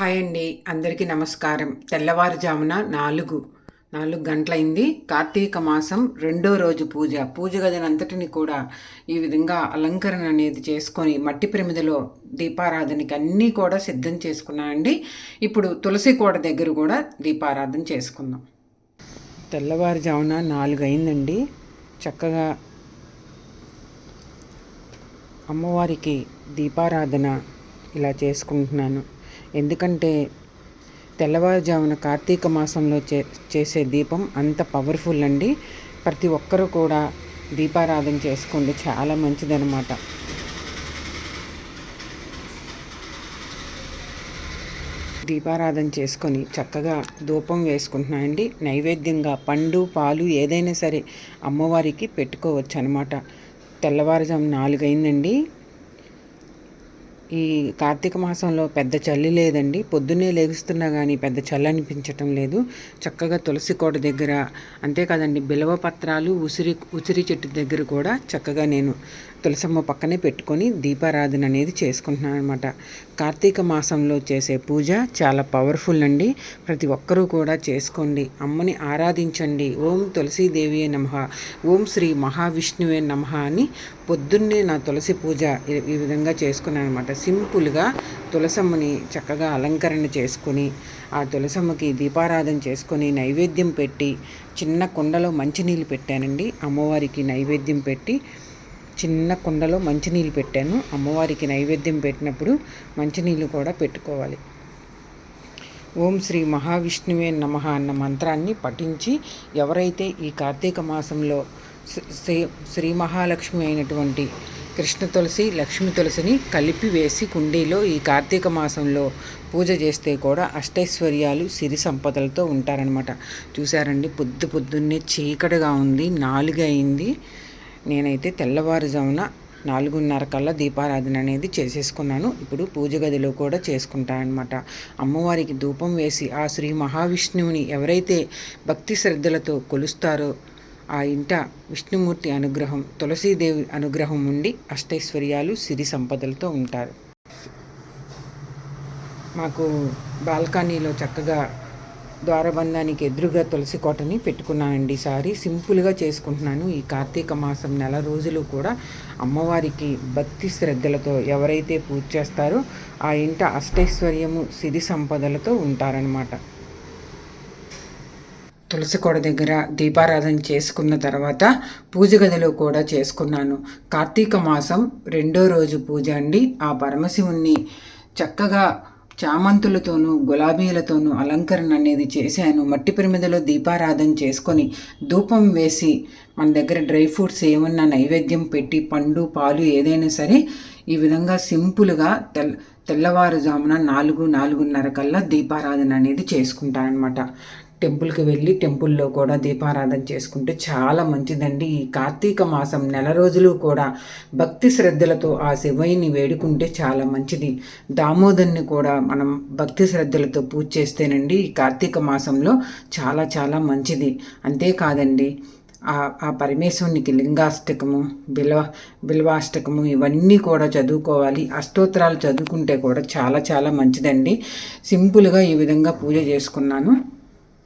Hi అండి. అందరికీ నమస్కారం. తెల్లవారుజామున నాలుగు నాలుగు గంటలైంది. కార్తీక మాసం రెండో రోజు పూజ. పూజ గదినంతటిని కూడా ఈ విధంగా అలంకరణ అనేది చేసుకొని మట్టి ప్రమిదలో దీపారాధనకి అన్నీ కూడా సిద్ధం చేసుకున్నానండి. ఇప్పుడు తులసి కోట దగ్గర కూడా దీపారాధన చేసుకుందాం. తెల్లవారుజామున నాలుగు అయిందండి చక్కగా అమ్మవారికి దీపారాధన ఇలా చేసుకుంటున్నాను. ఎందుకంటే తెల్లవారుజామున కార్తీక మాసంలో చే చేసే దీపం అంత పవర్ఫుల్ అండి. ప్రతి ఒక్కరూ కూడా దీపారాధన చేసుకోండి చాలా మంచిదన్నమాట. దీపారాధన చేసుకొని చక్కగా ధూపం వేసుకుంటున్నాయండి నైవేద్యంగా పండు పాలు ఏదైనా సరే అమ్మవారికి పెట్టుకోవచ్చు అనమాట తెల్లవారుజాము నాలుగైందండి. ఈ కార్తీక మాసంలో పెద్ద చలి లేదండి. పొద్దున్నే లేగుస్తున్నా కానీ పెద్ద చలి అనిపించటం లేదు. చక్కగా తులసి కోట దగ్గర అంతేకాదండి బిలవ పత్రాలు ఉసిరి ఉసిరి చెట్టు దగ్గర కూడా చక్కగా నేను తులసమ్మ పక్కనే పెట్టుకొని దీపారాధన అనేది చేసుకుంటున్నాను అనమాట కార్తీక మాసంలో చేసే పూజ చాలా పవర్ఫుల్ అండి. ప్రతి ఒక్కరూ కూడా చేసుకోండి. అమ్మని ఆరాధించండి. ఓం తులసీదేవియే నమ ఓం శ్రీ మహావిష్ణువే నమ అని పొద్దున్నే నా తులసి పూజ ఈ విధంగా చేసుకున్నాను అనమాట సింపుల్గా తులసమ్మని చక్కగా అలంకరణ చేసుకుని ఆ తులసమ్మకి దీపారాధన చేసుకొని నైవేద్యం పెట్టి చిన్న కుండలో మంచినీళ్ళు పెట్టానండి. అమ్మవారికి నైవేద్యం పెట్టి చిన్న కుండలో మంచినీళ్ళు పెట్టాను. అమ్మవారికి నైవేద్యం పెట్టినప్పుడు మంచినీళ్ళు కూడా పెట్టుకోవాలి. ఓం శ్రీ మహావిష్ణువే నమ అన్న మంత్రాన్ని పఠించి ఎవరైతే ఈ కార్తీక మాసంలో శ్రీ శ్రీ మహాలక్ష్మి అయినటువంటి కృష్ణ తులసి లక్ష్మి తులసిని కలిపి వేసి కుండీలో ఈ కార్తీక మాసంలో పూజ చేస్తే కూడా అష్టైశ్వర్యాలు సిరి సంపదలతో ఉంటారనమాట చూసారండి పొద్దు పొద్దున్నే చీకటిగా ఉంది నాలుగు అయింది. నేనైతే తెల్లవారుజామున నాలుగున్నర కల్లా దీపారాధన అనేది చేసేసుకున్నాను. ఇప్పుడు పూజ గదిలో కూడా చేసుకుంటానమాట అమ్మవారికి ధూపం వేసి ఆ శ్రీ మహావిష్ణువుని ఎవరైతే భక్తి శ్రద్ధలతో కొలుస్తారో ఆ ఇంట విష్ణుమూర్తి అనుగ్రహం తులసీదేవి అనుగ్రహం ఉండి అష్టైశ్వర్యాలు సిరి సంపదలతో ఉంటారు. మాకు బాల్కనీలో చక్కగా ద్వారబంధానికి ఎదురుగా తులసి కోటని పెట్టుకున్నానండి ఈసారి సింపుల్గా చేసుకుంటున్నాను. ఈ కార్తీక మాసం నెల రోజులు కూడా అమ్మవారికి భక్తి శ్రద్ధలతో ఎవరైతే పూజ చేస్తారో ఆ ఇంట అష్టైశ్వర్యము సిరి సంపదలతో ఉంటారనమాట తులసి కోట దగ్గర దీపారాధన చేసుకున్న తర్వాత పూజ గదిలో కూడా చేసుకున్నాను. కార్తీక మాసం రెండో రోజు పూజ అండి. ఆ పరమశివుణ్ణి చక్కగా చామంతులతోనూ గులాబీలతోనూ అలంకరణ అనేది చేశాను. మట్టి పిరిమిదలో దీపారాధన చేసుకొని ధూపం వేసి మన దగ్గర డ్రై ఫ్రూట్స్ ఏమన్నా నైవేద్యం పెట్టి పండు పాలు ఏదైనా సరే ఈ విధంగా సింపుల్గా తెల్ తెల్లవారుజామున నాలుగు నాలుగున్నర కల్లా దీపారాధన అనేది చేసుకుంటానమాట టెంపుల్కి వెళ్ళి టెంపుల్లో కూడా దీపారాధన చేసుకుంటే చాలా మంచిదండి. ఈ కార్తీక మాసం నెల రోజులు కూడా భక్తి శ్రద్ధలతో ఆ శివయ్యని వేడుకుంటే చాలా మంచిది. దామోదర్ని కూడా మనం భక్తి శ్రద్ధలతో పూజ చేస్తేనండి ఈ కార్తీక మాసంలో చాలా చాలా మంచిది. అంతేకాదండి ఆ పరమేశ్వరునికి లింగాష్టకము బిల్వ బిల్వాష్టకము ఇవన్నీ కూడా చదువుకోవాలి. అష్టోత్తరాలు చదువుకుంటే కూడా చాలా చాలా మంచిదండి. సింపుల్గా ఈ విధంగా పూజ చేసుకున్నాను.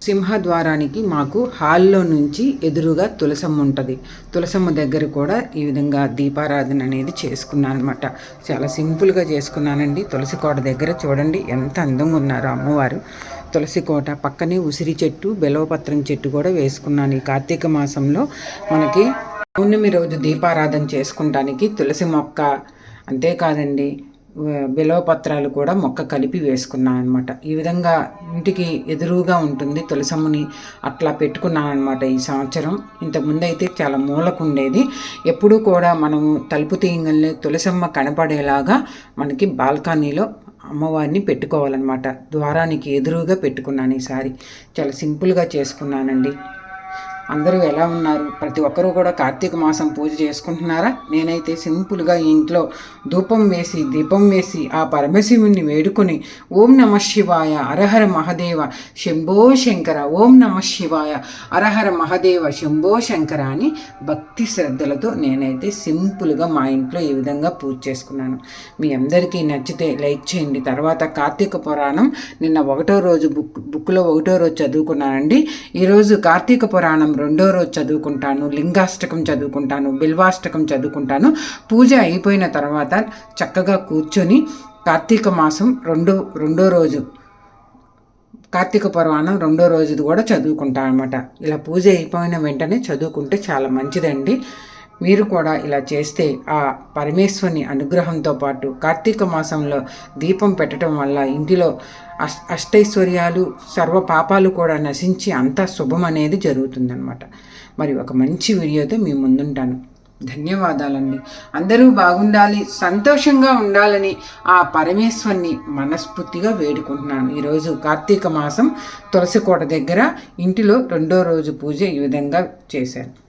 సింహద్వారానికి మాకు హాల్లో నుంచి ఎదురుగా తులసమ్మ ఉంటుంది. తులసమ్మ దగ్గర కూడా ఈ విధంగా దీపారాధన అనేది చేసుకున్నాను అనమాట చాలా సింపుల్గా చేసుకున్నానండి. తులసి కోట దగ్గర చూడండి ఎంత అందంగా ఉన్నారో అమ్మవారు. తులసి కోట పక్కనే ఉసిరి చెట్టు బెలవపత్రం చెట్టు కూడా వేసుకున్నాను. ఈ కార్తీక మాసంలో మనకి పౌర్ణమి రోజు దీపారాధన చేసుకుంటానికి తులసి మొక్క అంతేకాదండి బిలవపత్రాలు కూడా మొక్క కలిపి వేసుకున్నాను అనమాట ఈ విధంగా ఇంటికి ఎదురుగా ఉంటుంది తులసమ్మని అట్లా పెట్టుకున్నాను అనమాట ఈ సంవత్సరం. ఇంతకుముందు అయితే చాలా మూలకుండేది. ఎప్పుడూ కూడా మనము తలుపు తీయగలే తులసమ్మ కనపడేలాగా మనకి బాల్కనీలో అమ్మవారిని పెట్టుకోవాలన్నమాట. ద్వారానికి ఎదురుగా పెట్టుకున్నాను ఈసారి. చాలా సింపుల్గా చేసుకున్నానండి. అందరూ ఎలా ఉన్నారు? ప్రతి ఒక్కరూ కూడా కార్తీక మాసం పూజ చేసుకుంటున్నారా? నేనైతే సింపుల్గా ఇంట్లో ధూపం వేసి దీపం వేసి ఆ పరమశివుణ్ణి వేడుకొని ఓం నమ శివాయ అరహర మహదేవ శంభో శంకర ఓం నమ శివాయ అరహర మహదేవ శంభో శంకర అని భక్తి శ్రద్ధలతో నేనైతే సింపుల్గా మా ఇంట్లో ఈ విధంగా పూజ చేసుకున్నాను. మీ అందరికీ నచ్చితే లైక్ చేయండి. తర్వాత కార్తీక పురాణం. నిన్న ఒకటో రోజు బుక్ బుక్లో ఒకటో రోజు చదువుకున్నానండి. ఈరోజు కార్తీక పురాణం రెండో రోజు చదువుకుంటాను లింగాష్టకం చదువుకుంటాను బిల్వాష్టకం చదువుకుంటాను. పూజ అయిపోయిన తర్వాత చక్కగా కూర్చొని కార్తీక మాసం రెండో రెండో రోజు కార్తీక పర్వాణం రెండో రోజుది కూడా చదువుకుంటాను అనమాట ఇలా పూజ అయిపోయిన వెంటనే చదువుకుంటే చాలా మంచిదండి. మీరు కూడా ఇలా చేస్తే ఆ పరమేశ్వరుని అనుగ్రహంతో పాటు కార్తీక మాసంలో దీపం పెట్టడం వల్ల ఇంటిలో అష్ అష్టైశ్వర్యాలు సర్వ పాపాలు కూడా నశించి అంతా శుభం అనేది జరుగుతుందనమాట మరి ఒక మంచి వీడియోతో మీ ముందుంటాను. ధన్యవాదాలండి. అందరూ బాగుండాలి సంతోషంగా ఉండాలని ఆ పరమేశ్వరిని మనస్ఫూర్తిగా వేడుకుంటున్నాను. ఈరోజు కార్తీక మాసం తులసి కోట దగ్గర ఇంటిలో రెండో రోజు పూజ ఈ విధంగా చేశాను.